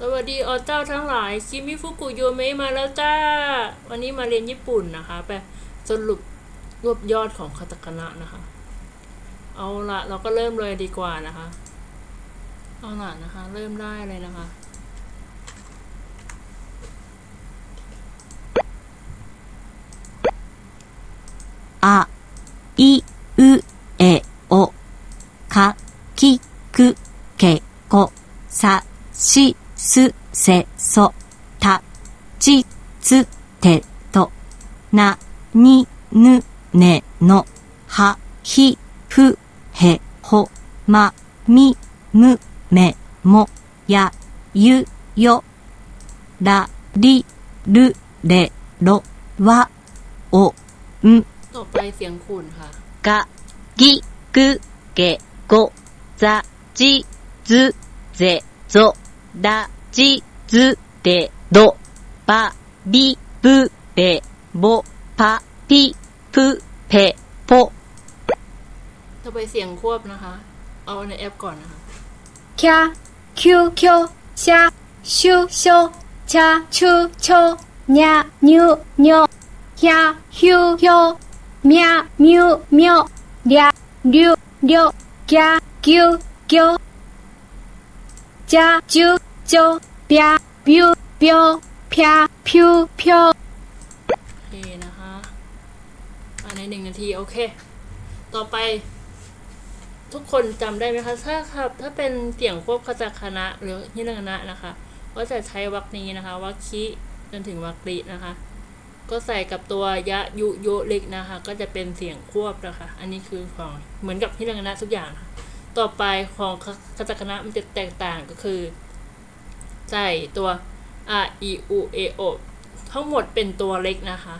สวัสดีออเจ้าทั้งหลายคิมิฟุกุโยเมะมาแล้วจ้า วันนี้มาเรียนญี่ปุ่นนะคะไปสรุปรวบยอดของคาตาคานะนะคะ เอาละเราก็เริ่มเลยดีกว่านะคะ เอาละนะคะ เริ่มได้เลยนะคะ す、せ、そ、た、ち、つ、て、と、な、に、ぬ、ね、の、は、ひ、ふ、へ、ほ、ま、み、む、め、も、や、ゆ、よ、ら、り、る、れ、ろ、わ、お、ん、 ต่อไปเสียงขุ่นค่ะ が、ぎ、ぐ、げ、ご、ざ、じ、ず、ぜ、ぞ、だ、 じ、ず、で、ど、ば、び、ぶ、べ、ぼ、ぱ、ぴ、ぷ、ぺ、ぽ。 ต่อไปเสียงควบนะคะ เอาในแอปก่อนนะคะ キャ、キュキョ、シャ、シュショ、チャ、チュ、チョ、ニャ、ニュ、ニョ、ヒャ、ヒュ、ヒョ、ミャ、ミュ、ミョ、リャ、リュ、リョ、ギャ、ギュ、ギョ、ジャ、ジュ、 โจเปียบิวเปียวเพียพิวเพีวโอเคนะคะมาในหนึ่งนาทีโอเค ต่อไป ทุกคนจำได้ไหมคะ ถ้าครับ ถ้าเป็นเสียงควบคจักคณะหรือยินคณะนะคะ ก็จะใช้วัรคนี้นะคะวัรคคิจนถึงวัรรินะคะ ก็ใส่กับตัวยะยุโยเล็กนะคะ ก็จะเป็นเสียงควบนะคะ อันนี้คือของเหมือนกับยินคณะทุกอย่าง ต่อไปของคจักคณะมันจะแตกต่างก็คือ ใช่ตัว r e u a o ทั้งหมดเป็นตัวเล็กนะคะ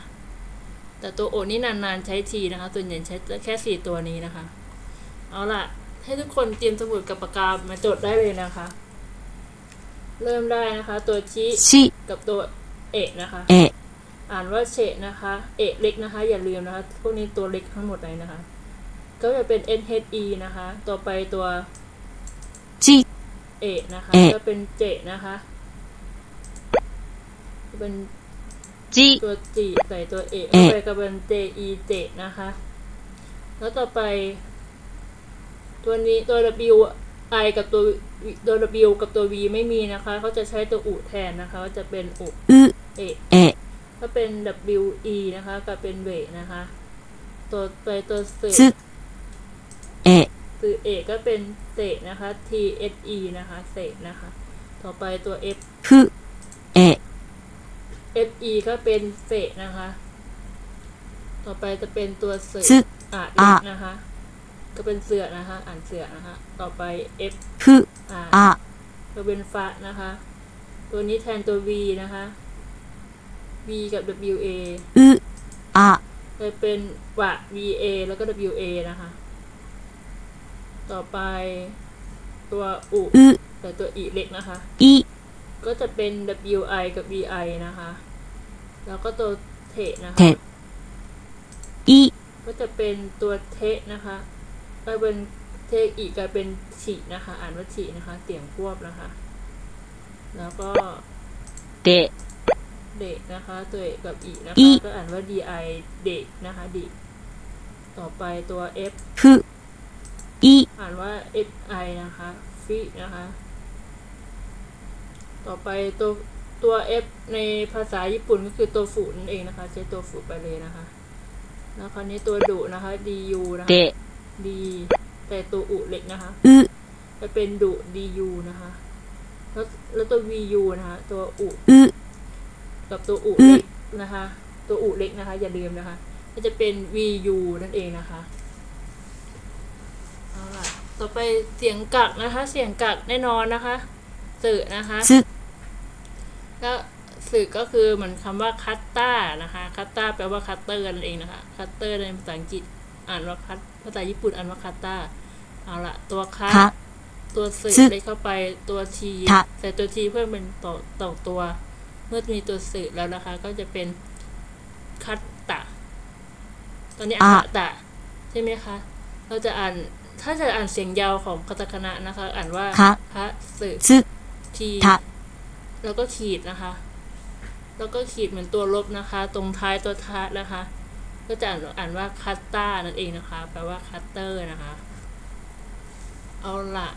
แต่ตัวโอนี่นานๆใช้ทีนะคะ ส่วนใหญ่ใช้แค่สี่ตัวนี้นะคะ เอาล่ะ ให้ทุกคนเตรียมสมุดกับปากกามาจดได้เลยนะคะ เริ่มได้นะคะ ตัวชิชกับตัวเอะนะคะ เอะอ่านว่าเฉะนะคะ เอะเล็กนะคะ อย่าลืมนะคะ พวกนี้ตัวเล็กทั้งหมดเลยนะคะ ก็จะเป็น n h e นะคะ ต่อไปตัว เอะนะคะ จะเป็นเจนะคะ จะเป็นจีตัวจีใส่ตัวเอะเข้ไปก็เป็นเจอีเจนะคะ แล้วต่อไป ตัวนี้ตัววีไอกับตัวตัว W กับตัววีไม่มีนะคะ เขาจะใช้ตัวอุแทนนะคะ ก็จะเป็นอุเอะเอะก็เป็น W E นะคะกับเป็นเวนะคะ ตัวไปตัวเส คือเอก็เป็นเศษนะคะ t s e นะคะเศษนะคะ ต่อไปตัว f คือเอ f e ก็เป็นเศษนะคะ ต่อไปจะเป็นตัวเสือะนะคะ ก็เป็นเสือนะคะ อ่านเสือนะคะ ต่อไป f คืออะก็เป็นฟะนะคะ ตัวนี้แทนตัว v นะคะ v กับ w a อืออะจะเป็นวะ v a แล้วก็ w a นะคะ ต่อไปตัวอุอแต่ตัวอีเล็กนะคะ อี ก็จะเป็น W I กับ V I นะคะ แล้วก็ตัวเทนะคะอี ก็จะเป็นตัวเทนะคะกลายเป็นเทอีกลายเป็นฉีนะคะ อ่านว่าฉีนะคะ เสียงควบนะคะ แล้วก็เดะ เด็กนะคะ ตัวกับอีนะคะ อิ ก็อ่านว่า D I เด็กนะคะดิต่อไปตัว F ฮึ อีอ่านว่า si นะคะฟีนะคะ ต่อไปตัวตัว f ในภาษาญี่ปุ่นก็คือตัวฝูนั่นเองนะคะ ใช้ตัวฝูไปเลยนะคะ แล้วคราวนี้ตัวดุนะคะ du นะคะด d แต่ตัวอุเล็กนะคะ อึ จะเป็นดุ du นะคะ แล้วแล้วตัว vu นะคะ ตัวอุอึ กับตัวอุเล็กนะคะ ตัวอุเล็กนะคะ อย่าลืมนะคะ ก็จะเป็น vu นั่นเองนะคะ ต่อไปเสียงกักนะคะ เสียงกักแน่นอนนะคะสื่อนะคะつ、ก็สื่อก็คือเหมือนคำว่าคัตตานะคะคัตตาแปลว่าคัตเตอร์นั่นเองนะคะคัตเตอร์ในภาษาอังกฤษอ่านว่าคัตภาษาญี่ปุ่นอ่านว่าคัตตาเอาละตัวคัか、ตัวสื่อซึได้เข้าไปตัวทีทะใส่ตัวทีเพิ่มเป็นต่อต่อตัว เมื่อมีตัวสื่อแล้วนะคะ ก็จะเป็นคัตตะตอนนี้อ่านอะคัตตะใช่ไหมคะ เราจะอ่าน ถ้าจะอ่านเสียงยาวของคาตาคานะนะคะ อ่านว่าคะพระสื่อつ、ทีた、ทแล้วก็ขีดนะคะ แล้วก็ขีดเหมือนตัวลบนะคะ ตรงท้ายตัวทัดนะคะ ก็จะอ่านอ่านว่าคัตตานั่นเองนะคะ แปลว่าคัตเตอร์นะคะ เอาละ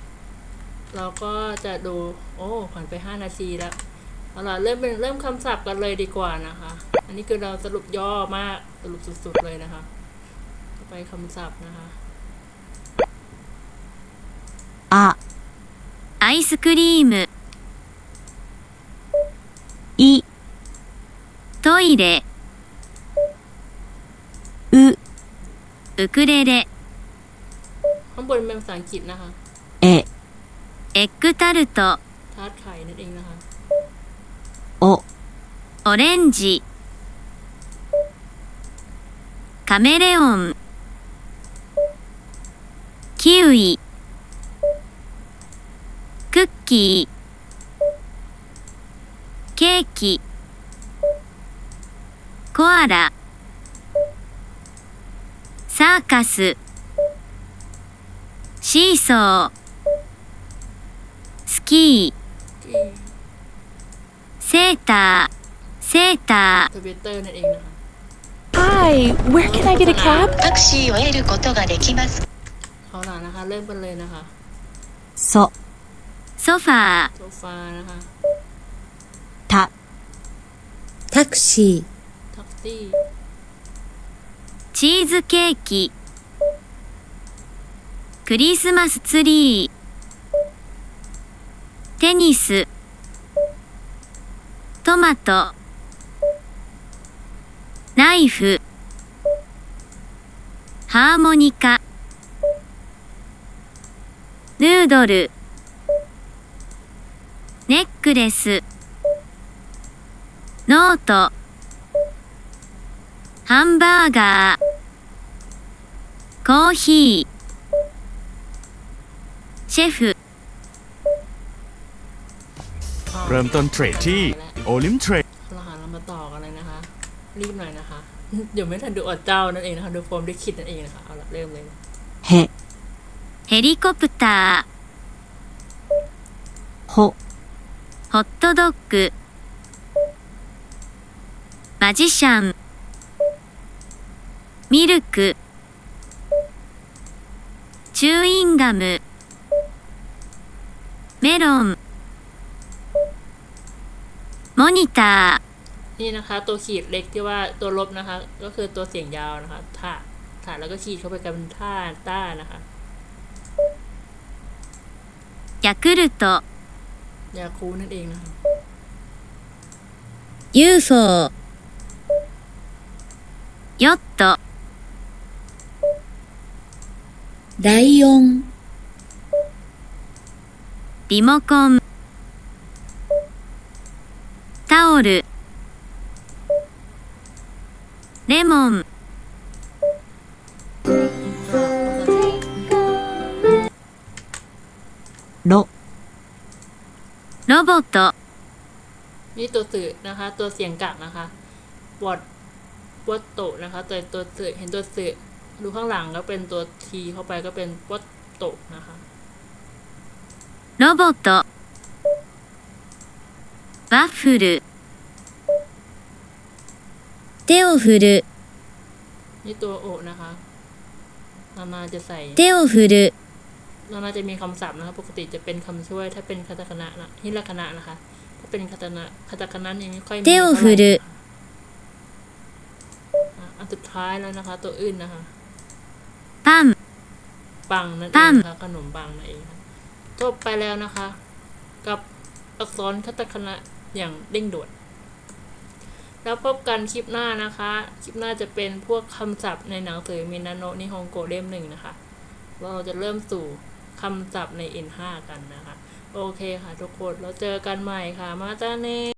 เราก็จะดู โอ้ผ่านไปห้านาทีแล้วเอาล่ะเริ่มเป็นเริ่มคำศัพท์กันเลยดีกว่านะคะ อันนี้คือเราสรุปย่อมากสรุปสุดๆเลยนะคะต่อไปคำศัพท์นะคะ アイスクリーム、い、トイレ、う、ウクレレ、 ข้างบนเป็นภาษาอังกฤษนะคะ え、エッグタルト、 ทาร์ตไข่นั่นเองนะคะ お、オレンジ、カメレオン、キウイ、クッ キー、ケーキ、コアラ、サーカス、シーソー、スキー、 ที่ セーター、セーター、 ทวิตเตอร์นั่นเองนะคะ Hi, where can I get a cab? タクシーを得ることができます เอาล่ะนะคะ เริ่มกันเลยนะคะ そ、 ソファー、 โซฟานะคะ た、タクシー、 แท็กซี่ チーズケーキ、クリスマスツリー、テニス、トマト、ナイフ、ハーモニカ、ヌードル、 ネックレス、ノート、ハンバーガー、コーヒー、シェフ、 อ่า เริ่มต้นเทรดที่โอลิมเทรด เราหาเรามาต่อกันเลยนะคะ รีบหน่อยนะคะ เดี๋ยวไม่ทันดูอดเจ้านั่นเองนะคะ ดูโฟมได้คิดนั่นเองนะคะ เอาละเริ่มเลย へ、ヘリコプタほ、ー、 ホットドッグ、マジシャン、ミルク、チューインガム、メロン、モニタ นี่นะคะ ตัวขีดเล็กที่ว่าตัวลบนะคะ ก็คือตัวเสียงยาวนะคะท่าท่าแล้วก็ขีดเข้าไปกันเป็นท่าต้านะคะ ー、ヤクルト、 ยาคูนั่นเองนะคะ UFO ヨットライオン、リモコンタオルレモン ろ、ロボット นี่ตัวสื่อนะคะ ตัวเสียงกักนะคะวอดวอตโตนะคะตัวตัวสื่อเห็นตัวสื่อดูข้างหลังก็เป็นตัวทีเข้าไปก็เป็นวอตโตนะคะ ロボットワッフル手を振る นี่ตัวโอนะคะนานาจะใส่ 手を振る น่าจะมีคำศัพท์นะครับ ปกติจะเป็นคำช่วย ถ้าเป็นคาตาคณะนะฮิรคณะนะคะ ถ้าเป็นคาตาคณะคาตาคณะยังไม่ค่อยมีเท่าไหร่อันสุดท้ายแล้วนะคะ ตัวอื่นนะคะปั้มปังนั่นเองค่ะขนมปังนั่นเองจบไปแล้วนะคะ กับอักษรคาตาคณะอย่างเร่งด่วนแล้วพบกันคลิปหน้านะคะ คลิปหน้าจะเป็นพวกคำศัพท์ในหนังสือมินาโนะนิฮงโกเล่มหนึ่งนะคะ เราจะเริ่มสู่ คำศัพท์ใน N5 กันนะคะ โอเคค่ะทุกคน เราเจอกันใหม่ค่ะ มาตาเน